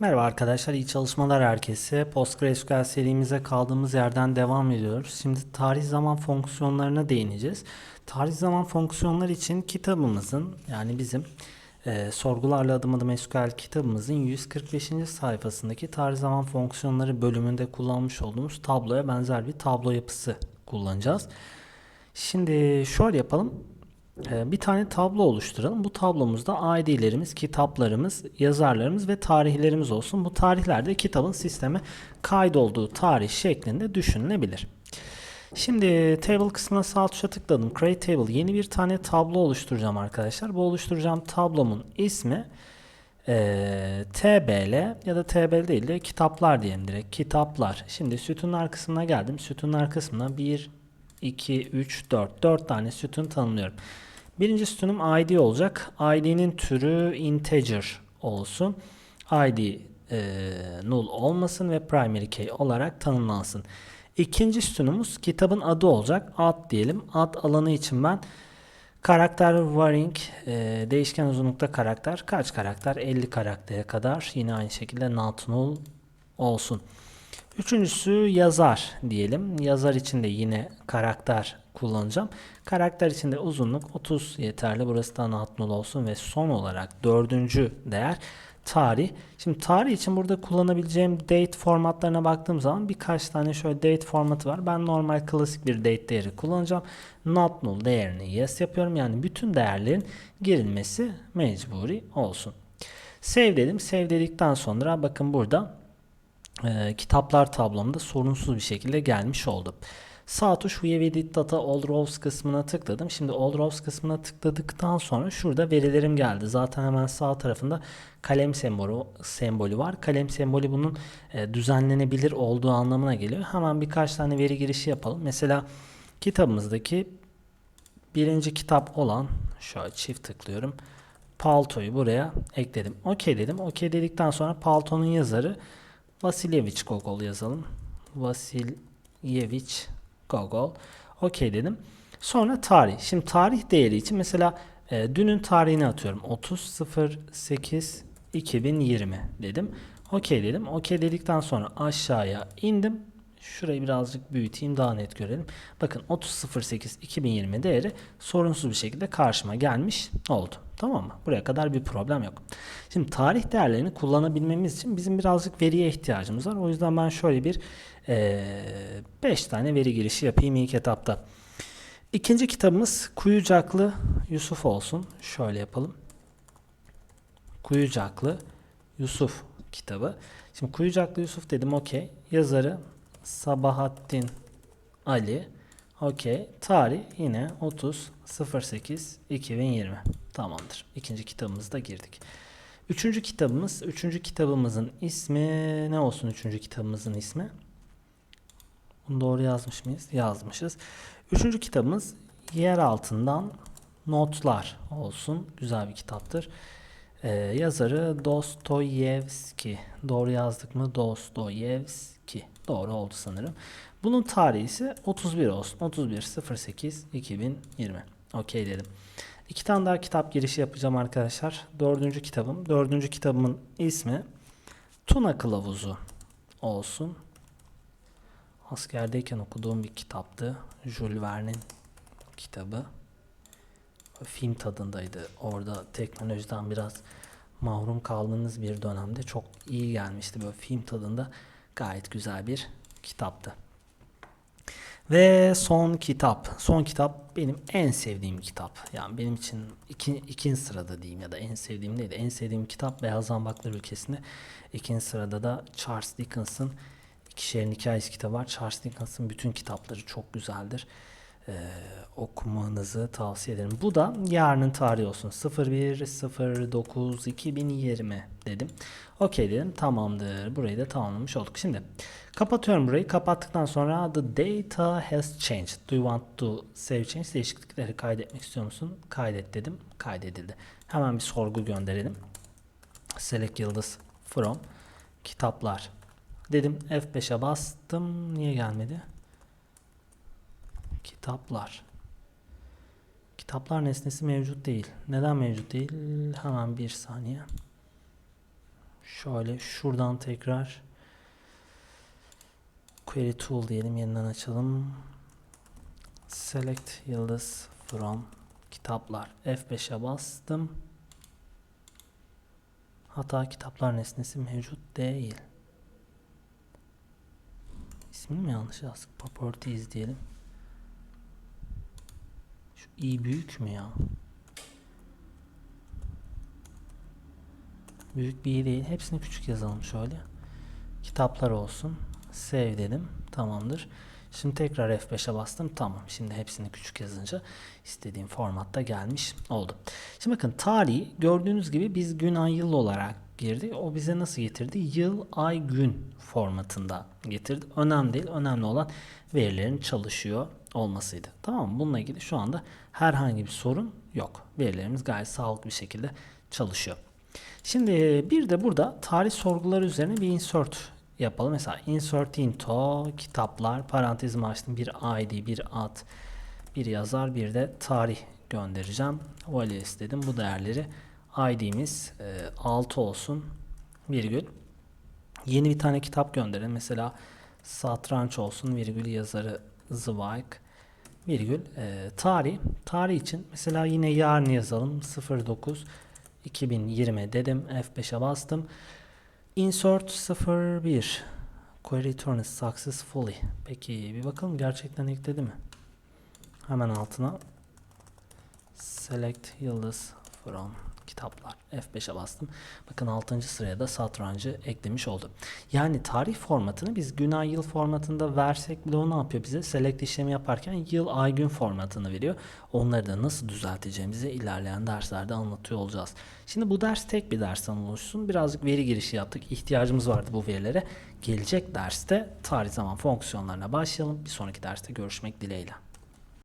Merhaba arkadaşlar, iyi çalışmalar herkese. PostgreSQL serimize kaldığımız yerden devam ediyoruz. Şimdi tarih zaman fonksiyonlarına değineceğiz. Tarih zaman fonksiyonları için kitabımızın yani bizim e, sorgularla adım adım SQL kitabımızın 145. sayfasındaki tarih zaman fonksiyonları bölümünde kullanmış olduğumuz tabloya benzer bir tablo yapısı kullanacağız. Şimdi şöyle yapalım. Ee, Bir tane tablo oluşturalım. Bu tablomuzda ID'lerimiz, kitaplarımız, yazarlarımız ve tarihlerimiz olsun. Bu tarihlerde kitabın sisteme kaydolduğu tarih şeklinde düşünülebilir. Şimdi table kısmına sağ tuşa tıkladım. Create table. Yeni bir tane tablo oluşturacağım arkadaşlar. Bu oluşturacağım tablomun ismi eee, TBL ya da TBL değil de kitaplar diyelim direkt. Kitaplar. Şimdi sütunlar kısmına geldim. Sütunlar kısmına 1, 2, 3, 4. 4 tane sütun tanımlıyorum. Birinci sütunum ID olacak. ID'nin türü integer olsun. ID e, null olmasın ve primary key olarak tanımlansın. İkinci sütunumuz kitabın adı olacak. Ad diyelim. Ad alanı için ben karakter varying e, değişken uzunlukta karakter kaç karakter 50 karaktere kadar yine aynı şekilde not null olsun. Üçüncüsü yazar diyelim. Yazar için de yine karakter kullanacağım. Karakter için de uzunluk 30 yeterli. Burası da not null olsun ve son olarak dördüncü değer tarih. Şimdi tarih için burada kullanabileceğim date formatlarına baktığım zaman birkaç tane şöyle date formatı var. Ben normal klasik bir date değeri kullanacağım. Not null değerini yes yapıyorum. Yani bütün değerlerin girilmesi mecburi olsun. Save dedim. Save dedikten sonra bakın burada e, kitaplar tablomda sorunsuz bir şekilde gelmiş oldu. Sağ tuş View Edit Data All Rows kısmına tıkladım. Şimdi All Rows kısmına tıkladıktan sonra şurada verilerim geldi. Zaten hemen sağ tarafında kalem sembolü, sembolü var. Kalem sembolü bunun e, düzenlenebilir olduğu anlamına geliyor. Hemen birkaç tane veri girişi yapalım. Mesela kitabımızdaki birinci kitap olan şöyle çift tıklıyorum. Palto'yu buraya ekledim. OK dedim. OK dedikten sonra Palto'nun yazarı Vasilyevich Gogol yazalım. Vasilyevich Gogol. OK dedim. Sonra tarih. Şimdi tarih değeri için mesela e, dünün tarihini atıyorum. 30.08 2020 dedim. OK dedim. OK dedikten sonra aşağıya indim. Şurayı birazcık büyüteyim daha net görelim. Bakın 30.08 2020 değeri sorunsuz bir şekilde karşıma gelmiş oldu. Tamam mı? Buraya kadar bir problem yok. Şimdi tarih değerlerini kullanabilmemiz için bizim birazcık veriye ihtiyacımız var. O yüzden ben şöyle bir 5 tane veri girişi yapayım ilk etapta. İkinci kitabımız Kuyucaklı Yusuf olsun. Şöyle yapalım. Kuyucaklı Yusuf kitabı. Şimdi Kuyucaklı Yusuf dedim okey. Yazarı Sabahattin Ali. Okey. Tarih yine 30 08 2020. Tamamdır. İkinci kitabımıza girdik. Üçüncü kitabımız, üçüncü kitabımızın ismi ne olsun üçüncü kitabımızın ismi? Bunu doğru yazmış mıyız? Yazmışız. Üçüncü kitabımız yer altından notlar olsun. Güzel bir kitaptır. Ee, yazarı Dostoyevski. Doğru yazdık mı? Dostoyevski. Doğru oldu sanırım. Bunun tarihi ise 31 olsun. 31 08 2020. Okey dedim. İki tane daha kitap girişi yapacağım arkadaşlar. Dördüncü kitabım. Dördüncü kitabımın ismi Tuna Kılavuzu olsun. Askerdeyken okuduğum bir kitaptı. Jules Verne'in kitabı. Film tadındaydı. Orada teknolojiden biraz mahrum kaldığınız bir dönemde çok iyi gelmişti. Böyle film tadında gayet güzel bir kitaptı. Ve son kitap. Son kitap benim en sevdiğim kitap. Yani benim için iki, ikinci sırada diyeyim ya da en sevdiğim değil de en sevdiğim kitap Beyaz Zambaklar Ülkesi'nde. İkinci sırada da Charles Dickens'ın İki Şehrin Hikayesi kitabı var. Charles Dickens'ın bütün kitapları çok güzeldir. Ee, okumanızı tavsiye ederim. Bu da yarının tarihi olsun. 01.09.2020 dedim. Okey dedim. Tamamdır. Burayı da tamamlamış olduk. Şimdi kapatıyorum burayı. Kapattıktan sonra the data has changed. Do you want to save change? Değişiklikleri kaydetmek istiyor musun? Kaydet dedim. Kaydedildi. Hemen bir sorgu gönderelim. Select yıldız from kitaplar dedim F5'e bastım. Niye gelmedi? Kitaplar. Kitaplar nesnesi mevcut değil. Neden mevcut değil? Hemen bir saniye. Şöyle şuradan tekrar query tool diyelim yeniden açalım. Select yıldız from kitaplar. F5'e bastım. Hata kitaplar nesnesi mevcut değil. İsmini mi yanlış yazdık? Properties diyelim. Şu i büyük mü ya? Büyük bir i değil. Hepsini küçük yazalım şöyle. Kitaplar olsun. Save dedim. Tamamdır. Şimdi tekrar F5'e bastım. Tamam. Şimdi hepsini küçük yazınca istediğim formatta gelmiş oldu. Şimdi bakın tarihi gördüğünüz gibi biz gün ay yıl olarak girdi. O bize nasıl getirdi? Yıl, ay, gün formatında getirdi. Önemli değil. Önemli olan verilerin çalışıyor olmasıydı. Tamam mı? Bununla ilgili şu anda herhangi bir sorun yok. Verilerimiz gayet sağlıklı bir şekilde çalışıyor. Şimdi bir de burada tarih sorguları üzerine bir insert yapalım. Mesela insert into kitaplar parantezimi açtım. Bir ID, bir ad, bir yazar, bir de tarih göndereceğim. Values dedim. Bu değerleri ID'miz e, 6 olsun. Virgül. Yeni bir tane kitap gönderelim. Mesela satranç olsun. Virgül yazarı Zweig. Virgül e, tarih. Tarih için mesela yine yarın yazalım. 09 2020 dedim. F5'e bastım. Insert 01 Query return successfully. Peki bir bakalım gerçekten ekledi mi? Hemen altına select yıldız from kitaplar. F5'e bastım. Bakın 6. sıraya da satrancı eklemiş oldu. Yani tarih formatını biz gün ay yıl formatında versek bile o ne yapıyor bize? Select işlemi yaparken yıl ay gün formatını veriyor. Onları da nasıl düzelteceğimizi ilerleyen derslerde anlatıyor olacağız. Şimdi bu ders tek bir dersten oluşsun. Birazcık veri girişi yaptık. İhtiyacımız vardı bu verilere. Gelecek derste tarih zaman fonksiyonlarına başlayalım. Bir sonraki derste görüşmek dileğiyle.